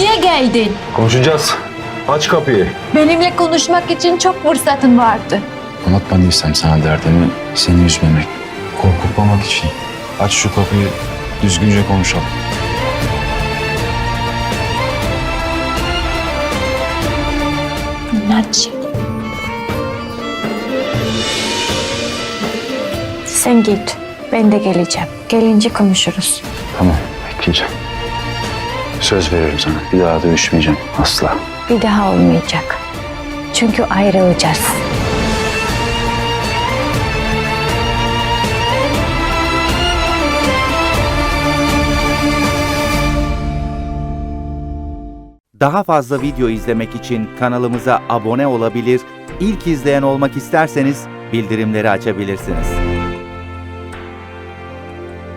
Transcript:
geldin? Konuşacağız. Aç kapıyı. Benimle konuşmak için çok fırsatın vardı. Anlatmadıysam sana derdimi seni üzmemek, korkutmamak için. Aç şu kapıyı, düzgünce konuşalım. Aç. Sen git. Ben de geleceğim. Gelince konuşuruz. Tamam, bekleyeceğim. Söz veriyorum sana. Bir daha dövüşmeyeceğim. Asla. Bir daha olmayacak. Çünkü ayrılacağız. Daha fazla video izlemek için kanalımıza abone olabilir, ilk izleyen olmak isterseniz bildirimleri açabilirsiniz.